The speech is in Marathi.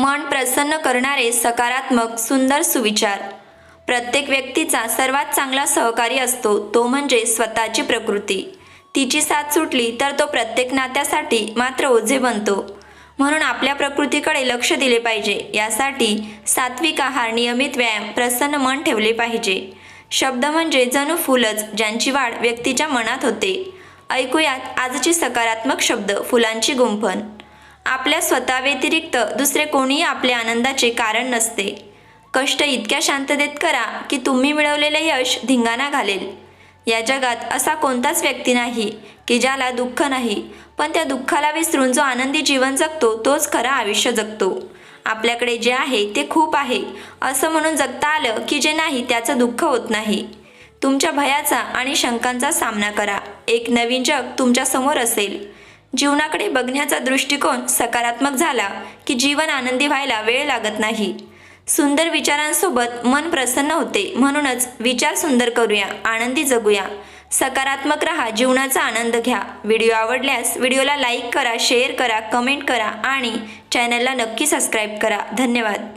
मन प्रसन्न करणारे सकारात्मक सुंदर सुविचार. प्रत्येक व्यक्तीचा सर्वात चांगला सहकारी असतो तो म्हणजे स्वतःची प्रकृती. तिची साथ सुटली तर तो प्रत्येक नात्यासाठी मात्र ओझे बनतो. म्हणून आपल्या प्रकृतीकडे लक्ष दिले पाहिजे यासाठी सात्विक आहार नियमित व्यायाम प्रसन्न मन ठेवले पाहिजे. शब्द म्हणजे जणू फुलच ज्यांची वाढ व्यक्तीच्या मनात होते. ऐकूयात आजची सकारात्मक शब्द फुलांची गुंफण. आपल्या स्वतःव्यतिरिक्त दुसरे कोणीही आपल्या आनंदाचे कारण नसते. कष्ट इतक्या शांततेत करा की तुम्ही मिळवलेले यश धिंगाणा घालेल. या जगात असा कोणताच व्यक्ती नाही की ज्याला दुःख नाही पण त्या दुःखाला विसरून जो आनंदी जीवन जगतो तोच खरा आयुष्य जगतो. आपल्याकडे जे आहे ते खूप आहे असं म्हणून जगता आलं की जे नाही त्याचं दुःख होत नाही. तुमच्या भयाचा आणि शंकांचा सामना करा. एक नवीन जग तुमच्यासमोर असेल. जीवनाकडे बघण्याचा दृष्टिकोन सकारात्मक झाला की जीवन आनंदी व्हायला वेळ लागत नाही. सुंदर विचारांसोबत मन प्रसन्न होते म्हणूनच विचार सुंदर करूया आनंदी जगूया. सकारात्मक रहा जीवनाचा आनंद घ्या. व्हिडिओ आवडल्यास व्हिडिओला लाईक करा शेअर करा कमेंट करा आणि चॅनलला नक्की सबस्क्राईब करा. धन्यवाद.